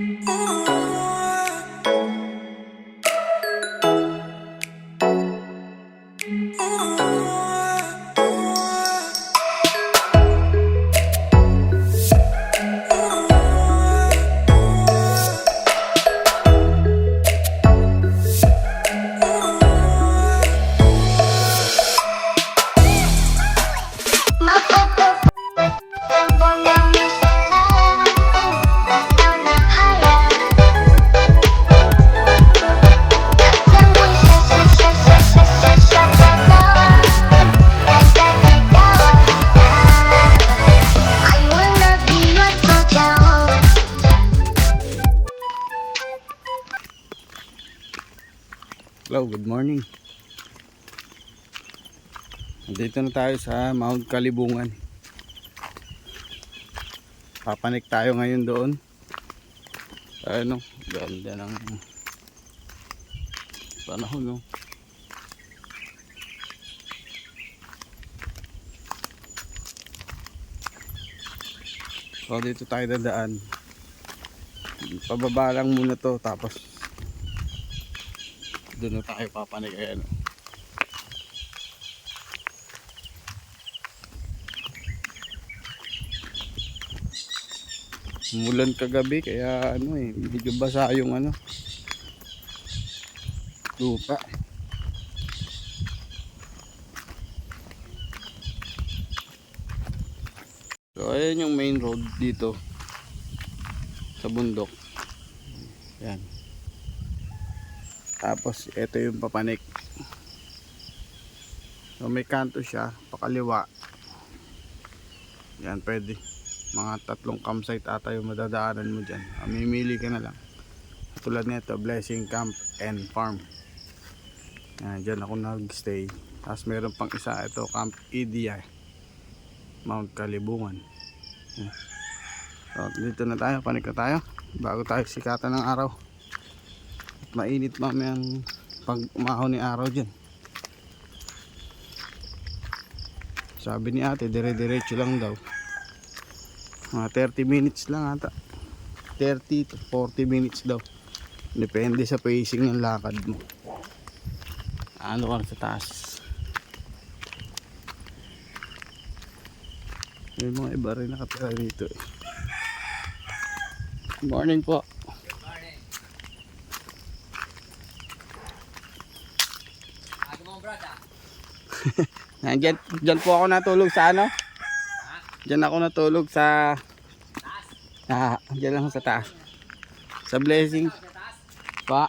Ooh. Dito na tayo sa Mount Kalibungan. Papanik tayo ngayon doon. Ano, ganda ng panahon no. So dito tayo dadaan. Pababa lang muna to tapos doon na tayo papanik ayan. oh. Umulan kagabi kaya ano eh, medyo basa yung ano lupa. So ayan yung main road dito sa bundok. Yan. Tapos ito yung papanik. So may kanto siya, pakaliwa. Yan pwede. Mga tatlong campsite ata yung madadaanan mo dyan. Ah, Mamimili ka na lang. Tulad nito, Blessing Camp and Farm. Yan, dyan ako nag-stay. Tapos meron pang isa, ito Camp EDI. Mount Kalibungan. Yan. So, dito na tayo, panik na tayo. Bago tayo sikatan ng araw. At mainit mamaya pag umahon ni araw dyan. Sabi ni ate, dire-diretso lang daw. Mga 30 minutes lang ata. 30 to 40 minutes daw. Depende sa pacing ng lakad mo. Ano ka sa taas. May mga iba rin nakatira dito eh. Good morning po. Nandyan, dyan po ako natulog sa ano? Dyan ako natulog sa... Ah, dyan lang sa taas. Sa blessing. Pa.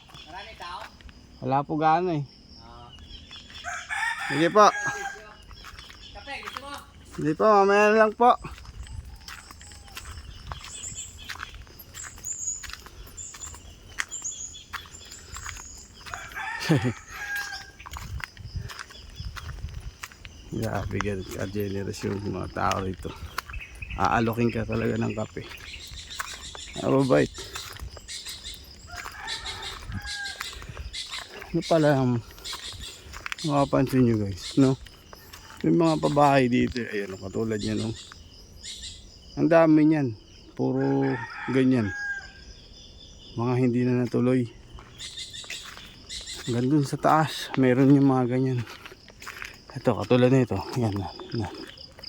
Wala po gaano eh. Sige po. Sige po, mamaya lang po. Grabe gan ka-generous yung mga tao rito. Aalokin ka talaga ng kape. Mababait. Ano pala ang makapansin nyo guys, no? May mga pabahay dito, ayan, oh, katulad yan, no? Ang dami niyan. Puro ganyan. Mga hindi na natuloy. Hanggang sa taas, meron yung mga ganyan. Ito, katulad nito. Yan, na, na,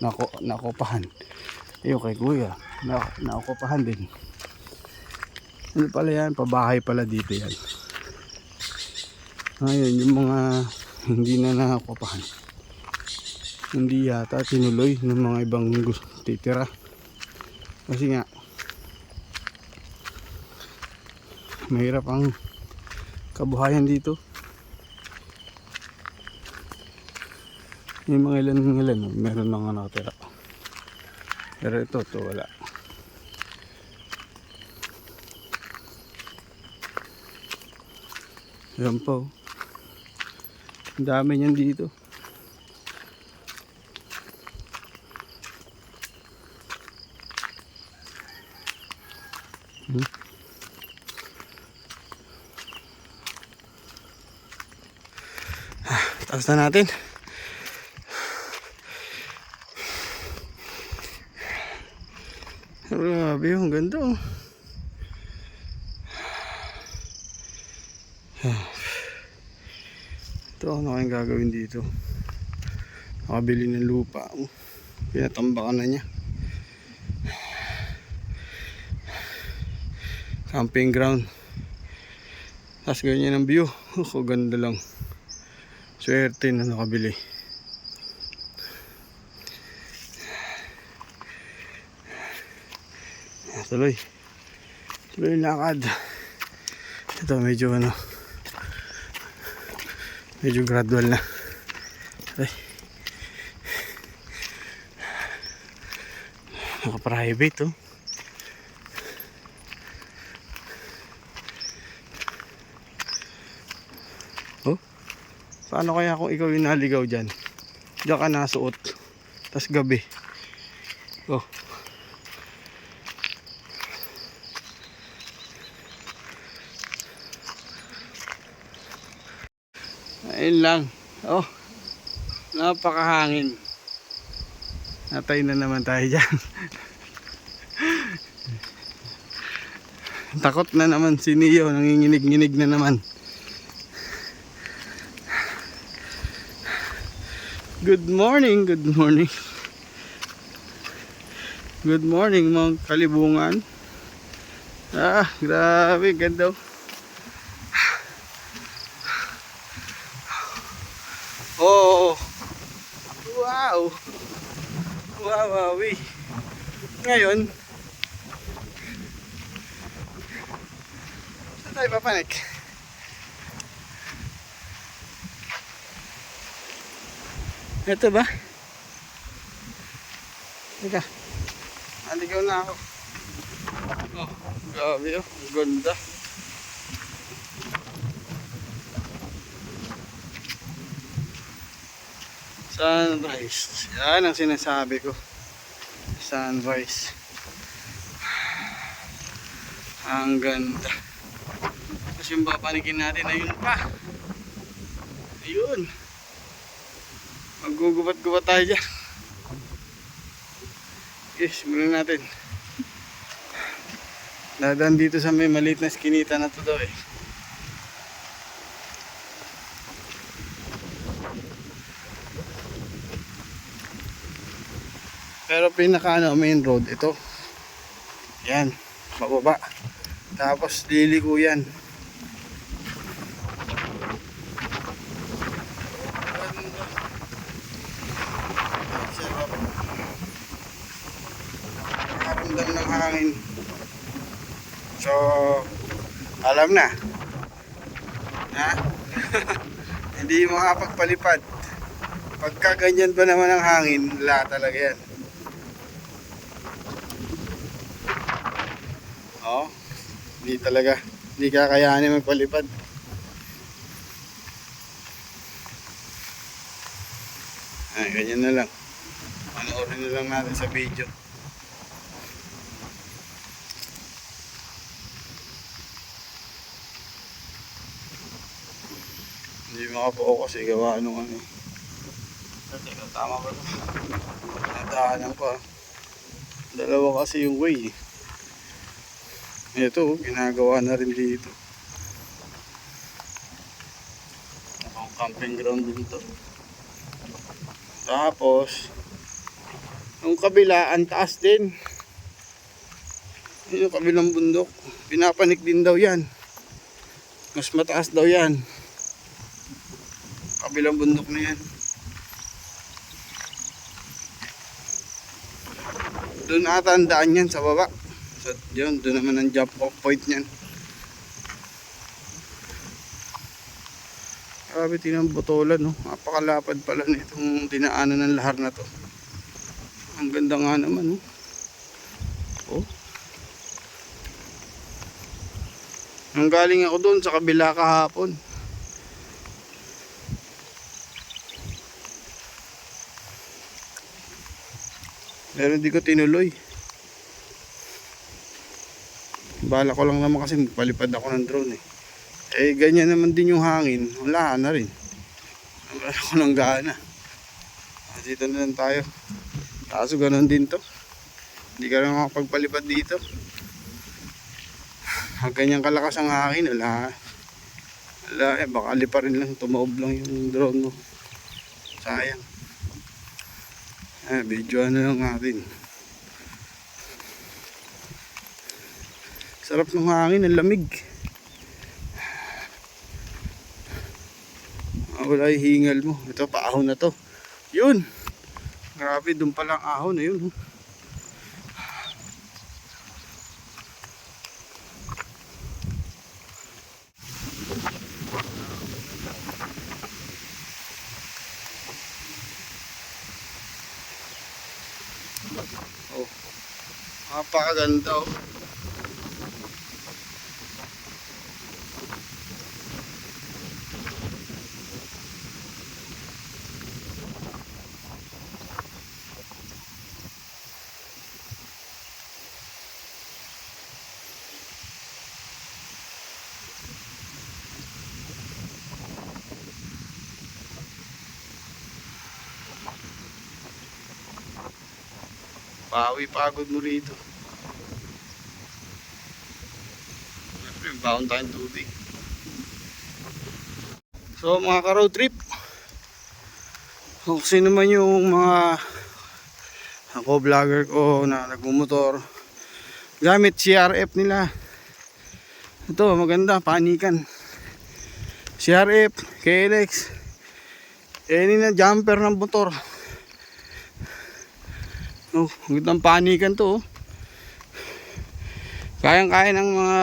nako, nakopahan. Ayun kay kuya, na, nakopahan din. Ano pala yan? Pabahay pala dito yan. Ngayon, yung mga hindi na nakopahan. Hindi yata tinuloy ng mga ibang titira. Kasi nga, mahirap ang kabuhayan dito. Yung mga ilan ilan, no? meron na nga nakatira. Pero ito, to wala. Yan po. Ang dami niyan dito. Hmm. Ah, Taas na natin. Grabe, ang ganda oh. Ito, ano kayang gagawin dito? Nakabili ng lupa. Oh, Pinatambakan na niya. Camping ground. Tapos ganyan ang view. Ako, ganda lang. Swerte na nakabili. Tuloy. Tuloy lakad. Ito medyo ano. Medyo gradual na. Ay. Naka-private oh. Oh. Paano kaya kung ikaw yung naligaw dyan? Diyan ka nasuot. Tapos gabi. Oh. Ayun lang. Oh. Napakahangin. Natay na naman tayo dyan. Takot na naman si Neo. Nanginginig-nginig na naman. Good morning, good morning. Good morning mga kalibungan. Ah, grabe, ganda. oh. Oh. Wow, eh. Ngayon, saan tayo papanik? Ito ba? Teka. Aligaw na ako. Oh, grabe oh. Ganda. Sunrise. Yan ang sinasabi ko. Sunrise. Ang ganda. Tapos yung papanikin natin, ayun pa. Ayun. Maggugubat-gubat tayo dyan. Okay, simulan natin. Dadaan dito sa may maliit na skinita na to daw eh. Pero pinaka ano, main road ito. Yan, bababa. Tapos liliko yan. Nakaramdam ng hangin. So, alam na. Ha? Hindi makapagpalipad. Pagka ganyan ba naman ang hangin, wala talaga yan. Oo. Hindi talaga. Hindi kakayanin magpalipad. Ay, ganyan na lang. Panoorin na lang natin sa video. Hindi makapokus eh. Gawa nung ano eh. Tama ba ito? Nadaanan ko ah. Dalawa kasi yung way eh. Ito, ginagawa na rin dito. Nakang camping ground din to. Tapos, yung kabila, ang taas din. Yun Yung kabilang bundok. Pinapanik din daw yan. Mas mataas daw yan. Kabilang bundok na yan. Doon ata ang daan yan sa baba. So, yun, doon naman ang jump off point niyan. Grabe, tinang botolan, no? Napakalapad pala nitong dinaanan ng lahar na to. Ang ganda nga naman, no? Oh. Ang galing ako doon sa kabila kahapon. Pero hindi ko tinuloy. Bala ko lang naman kasi magpalipad ako ng drone eh. Eh ganyan naman din yung hangin. Wala na rin. Wala ko ng gana. Ah, Dito na lang tayo. Kaso ganun din to. Hindi ka lang makapagpalipad dito. Pag ganyan kalakas ang hangin, wala. Wala eh, baka pa rin lang, tumaob lang yung drone mo. Sayang. Eh, video na lang natin. Sarap ng hangin, ang lamig. Ah, wala yung hingal mo. Ito, paahon na to. Yun! Grabe, dun pa lang ahon na yun. oh. Oh. Napakaganda oh. Pawi pagod mo rito. Baon tayong tubig. So mga ka-road trip, kung sino man yung mga ako vlogger ko na nagmumotor gamit CRF nila ito maganda panikan CRF, KLX any na jumper ng motor Oh, ang gandang panikan to. oh. Kayang-kaya ng mga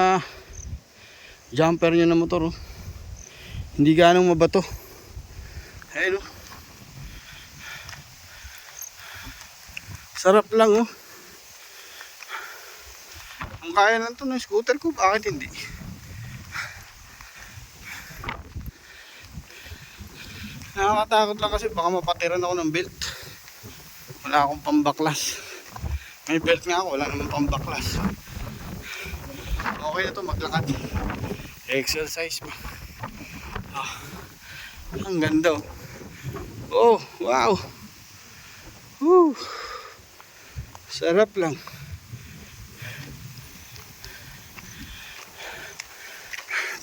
jumper nyo na motor. Oh. Hindi ganong mabato. Ayun oh. Sarap lang oh. Ang kaya lang to ng scooter ko, bakit hindi? Nakakatakot lang kasi baka mapatiran ako ng belt. Wala akong pambaklas. May belt nga ako, wala naman pambaklas. Okay na to maglakad. Exercise mo. Ah, ang ganda oh. Oh, wow. Woo. Sarap lang.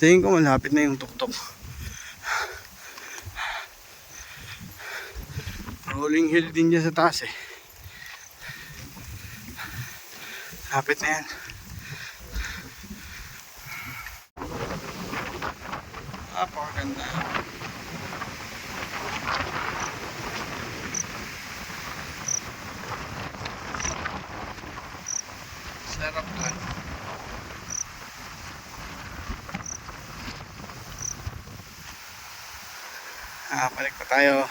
Tingin ko malapit na yung tuktok. Rolling hill din dyan sa taas eh. Lapit na yan. Napakaganda. Sarap lang. Ah, balik pa tayo.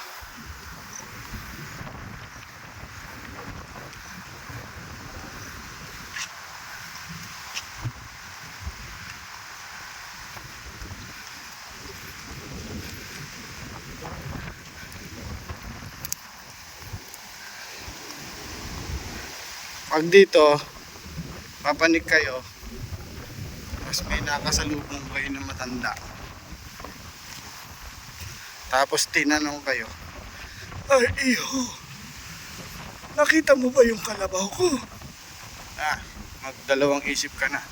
Pag dito, papanik kayo, tapos may nakasalubong kayo na matanda. Tapos tinanong kayo, Ay, iyo, nakita mo ba yung kalabaw ko? Ah, magdalawang isip ka na.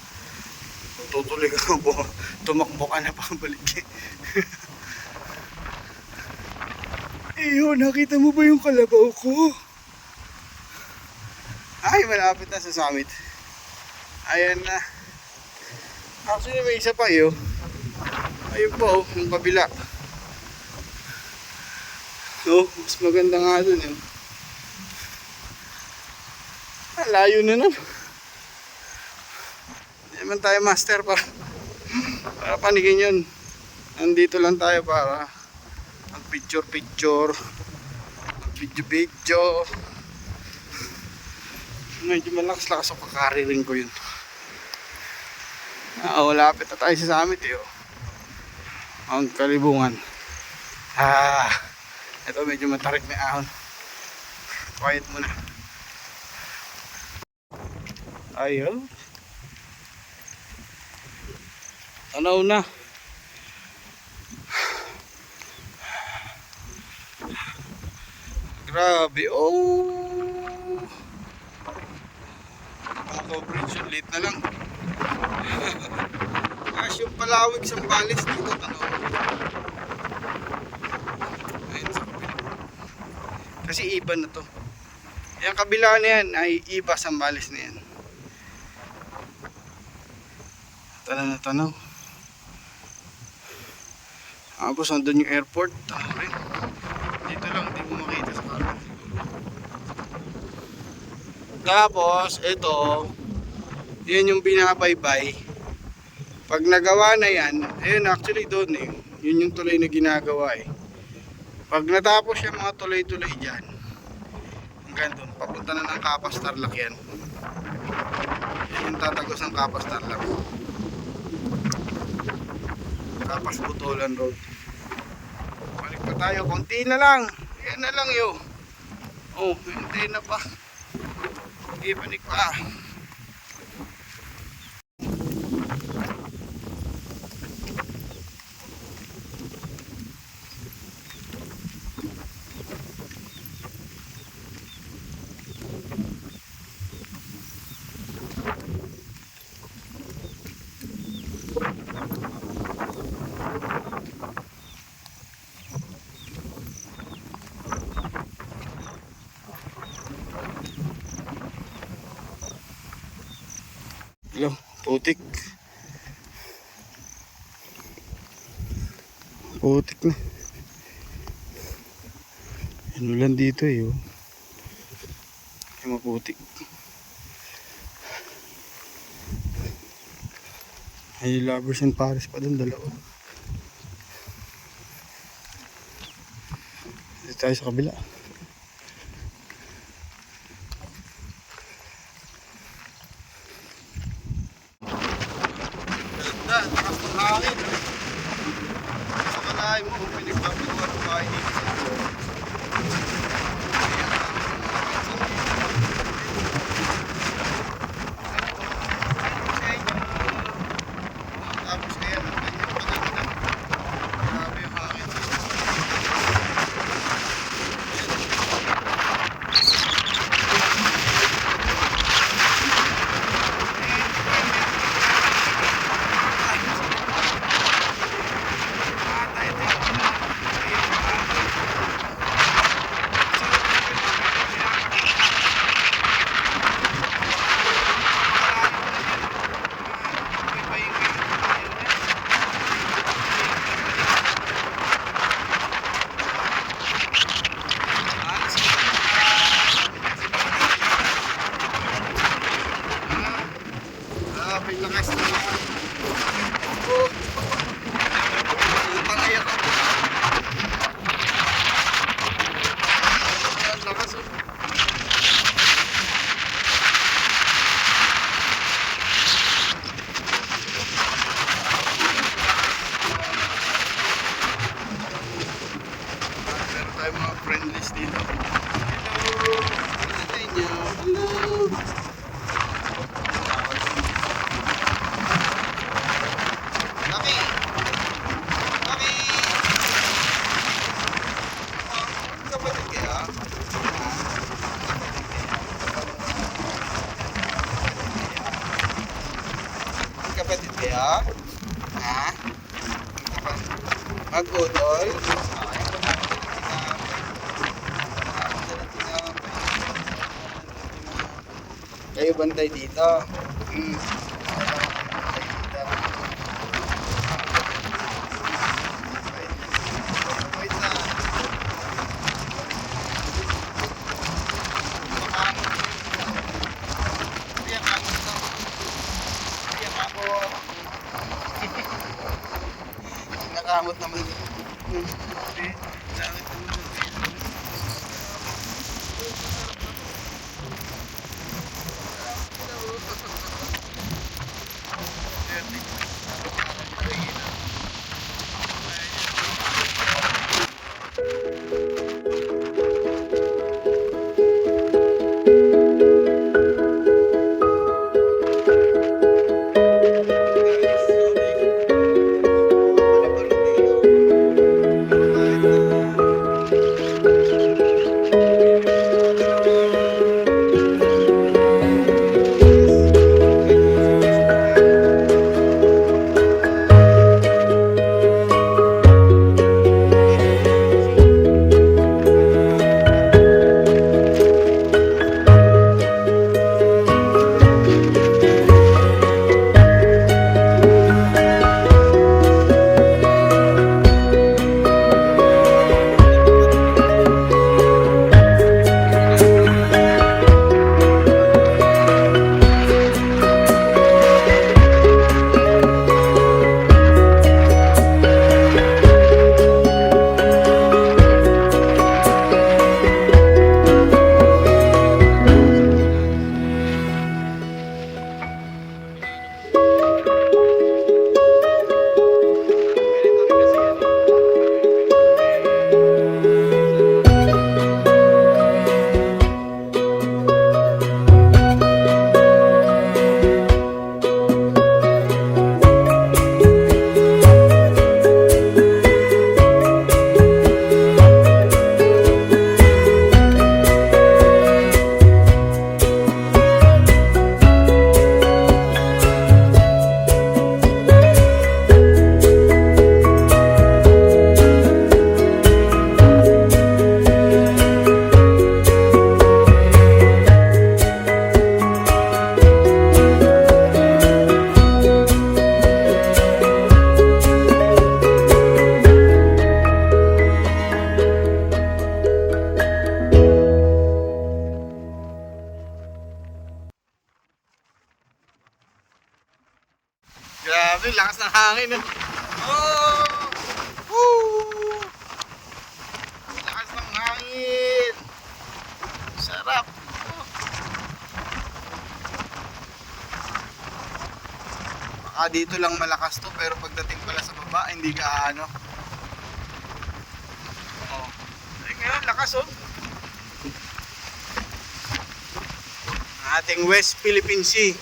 Tutuloy ka mo, tumakbo ka na pabalik. iyo, nakita mo ba yung kalabaw ko? Ay, malapit na sa summit. Ayan na. Actually, may isa pa yun. Ayun pa oh, yung kabila. Oh, mas maganda nga dun yun. Ah, layo na nun. Hindi naman tayo master para, para panigin yun. Nandito lang tayo para mag picture picture, mag video video. Medyo malakas-lakas ako kakaririn ko yun. Ah, lapit na tayo sa summit eh. Oh. Ang kalibungan. Ah, ito medyo matarik na ahon. Quiet muna. Ayun. Tanaw na. Grabe. Oh. Ang coverage yun. Late na lang. Cash yung Palawig Sambales dito, tanaw. Ayun sa kabila. Kasi iba na to. Yung kabila na yan ay iba Sambales na yan. Tanaw na tanaw. Tapos nandun yung airport. Tanaw rin. Dito lang, hindi mo makita sa kanan. Tapos, ito, yan yung binabaybay. Pag nagawa na yan, ayun actually doon eh. Yun yung tulay na ginagawa eh. Pag natapos yung mga tulay-tulay dyan, hanggang doon, papunta na ng Kapas Tarlac yan. Yan yung tatagos ng Kapas Tarlac. Kapas Butolan Road. Balik pa tayo, konti na lang. Yan na lang yun. Oh, hintay na pa. Sige, panik pa. Putik. Putik na. Ano lang dito eh. Oh. Ay maputik. Ay lovers in Paris pa dun dalawa. Dito tayo sa kabila. Ganda, takas ng hangin. Sa kalay mo, pinagpapagawa ng bahay dito. Tapos ayan, ang kanyang paganda. Grabe yung hangin. Grabe lakas ng Oh. Utang iyak ako. Ang lakas oh. Meron tayong mga friend list dito. Hello! Ano sa inyo? Hello! Kami! Kami! Oh, kapatid kayo? Kapatid kayo? Ha? Mag-udol? Kayo bantay dito. Hmm. Dito lang malakas to pero pagdating pala sa baba hindi ka ano. Oh. Ay, ngayon lakas oh. Ating West Philippine Sea.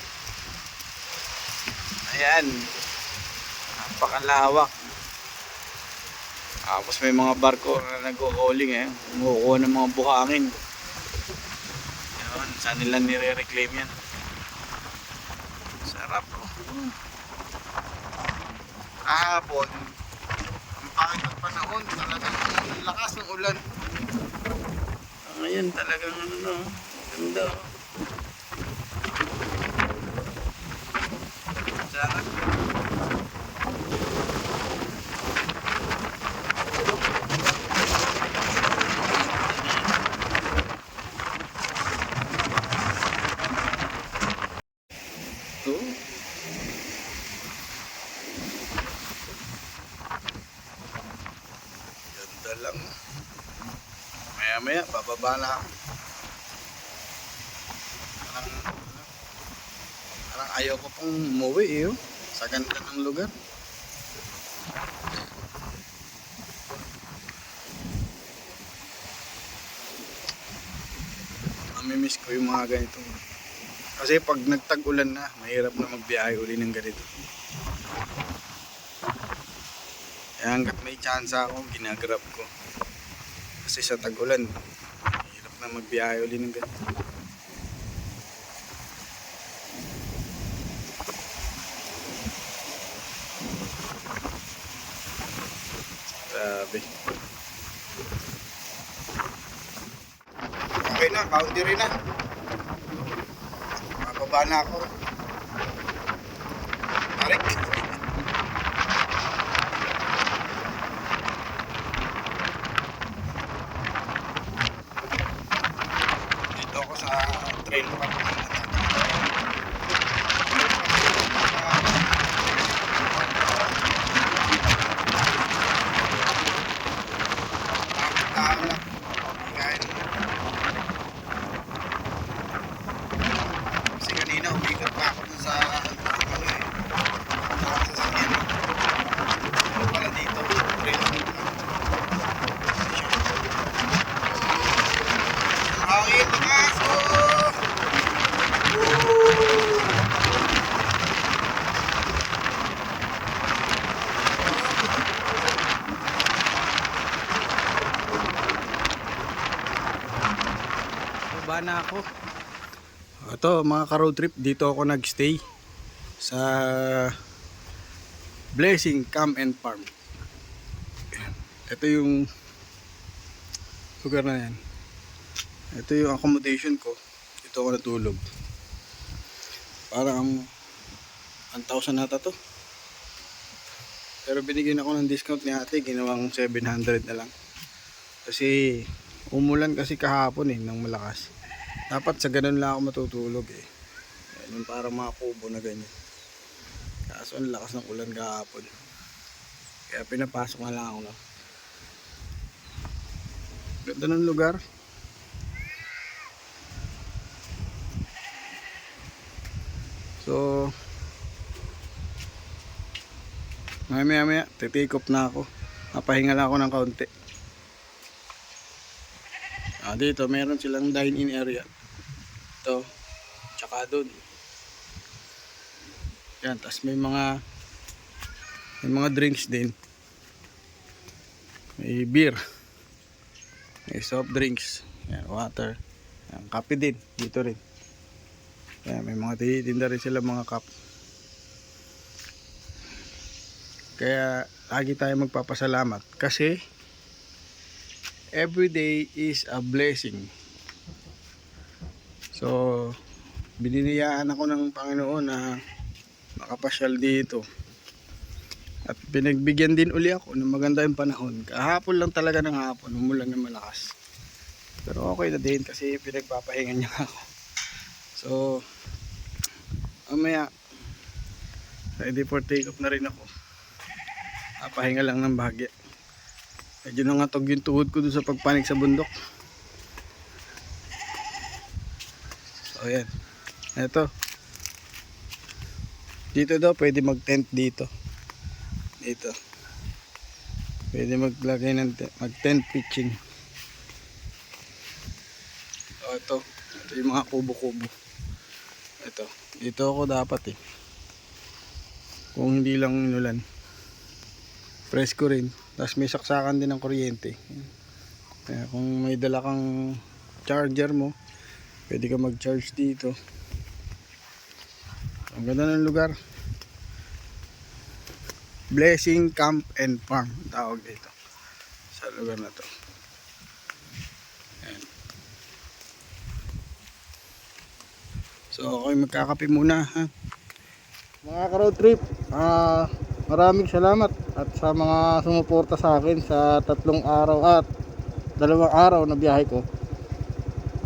Ayan. Napakalawak. Tapos may mga barko na nag-hauling eh. Kumukuha ng mga buhangin. Yun, saan nila nire-reclaim yan. Sarap oh. Kahapon, ang pangit ng panahon, talagang ang lakas ng ulan. Ngayon talagang ano, ganda. oh. Sarap. Ito. Ganda lang. Maya maya, bababa na ako. Parang, parang ayaw ko pang umuwi eh. oh. Sa ganda ng lugar. Namimiss ko yung mga ganito. Kasi pag nagtag-ulan na, mahirap na magbiyahe uli ng ganito. Kaya hanggat may chance ako, ginagrab ko. Kasi sa tag-ulan, mahirap na magbiyahe uli ng ganito. Grabe. Okay na, boundary na. Mababa na ako. Tarik. Dito ako sa train park. Tao lang. Kain. Kasi kanina umikot pa ako dun sa ano eh. Sa sasakyan. Ano pala dito? Train Ang hangin, lakas! Oh! Woo! Baba na ako. Ito, mga ka-road trip, dito ako nagstay sa Blessing Camp and Farm. Ito yung lugar na yan. Ito yung accommodation ko. Dito ako natulog. Parang 1,000 nata to. Pero binigyan ako ng discount ni ate, ginawang 700 na lang. Kasi umulan kasi kahapon eh, ng malakas. Dapat sa ganun lang ako matutulog eh. Yan, yung parang mga kubo na ganyan. Kaso ang lakas ng ulan kahapon. Kaya pinapasok na lang ako na. Ganda ng lugar. So, maya maya maya, titake off na ako. Napahinga lang ako ng kaunti. Ah, dito meron silang dine-in area. Ito, tsaka doon. Yan, tas may mga may mga drinks din. May beer. May soft drinks. Yan, water. Yan, kape din. Dito rin. Yan, may mga tinda rin sila mga cup. Kaya lagi tayo magpapasalamat kasi every day is a blessing. So, bininiyaan ako ng Panginoon na makapasyal dito. At pinagbigyan din uli ako ng maganda yung panahon. Kahapon lang talaga ng hapon, umulan na malakas. Pero okay na din kasi pinagpapahinga niya ako. So, mamaya, Ready for take off na rin ako. Papahinga lang ng bahagya. Medyo nangatog yung tuhod ko doon sa pagpanik sa bundok. So ayan. Ito. Dito daw pwede mag tent dito. Dito. Pwede maglagay ng tent, mag tent pitching. So ito. Ito yung mga kubo-kubo. Ito. Dito ako dapat eh. Kung hindi lang inulan. Presko rin. Tapos may saksakan din ng kuryente. Kaya kung may dala kang charger mo, pwede ka mag-charge dito. Ang ganda ng lugar. Blessing Camp and Farm tawag dito sa lugar na to. Ayan. So okay magkakape muna ha. Mga ka-road trip, ah maraming salamat at sa mga sumuporta sa akin sa tatlong araw at dalawang araw na biyahe ko.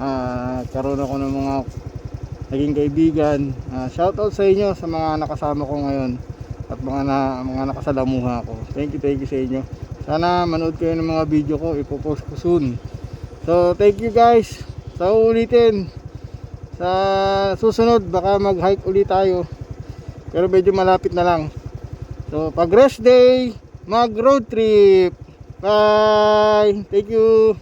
Ah, karoon ako ng mga naging kaibigan. Ah, shoutout sa inyo sa mga nakasama ko ngayon at mga na, mga nakasalamuha ko. Thank you, thank you sa inyo. Sana manood kayo ng mga video ko, ipopost ko soon. So, thank you guys. Sa ulitin, sa susunod, baka mag-hike ulit tayo. Pero medyo malapit na lang. So, pag rest day, mag road trip. Bye! Thank you!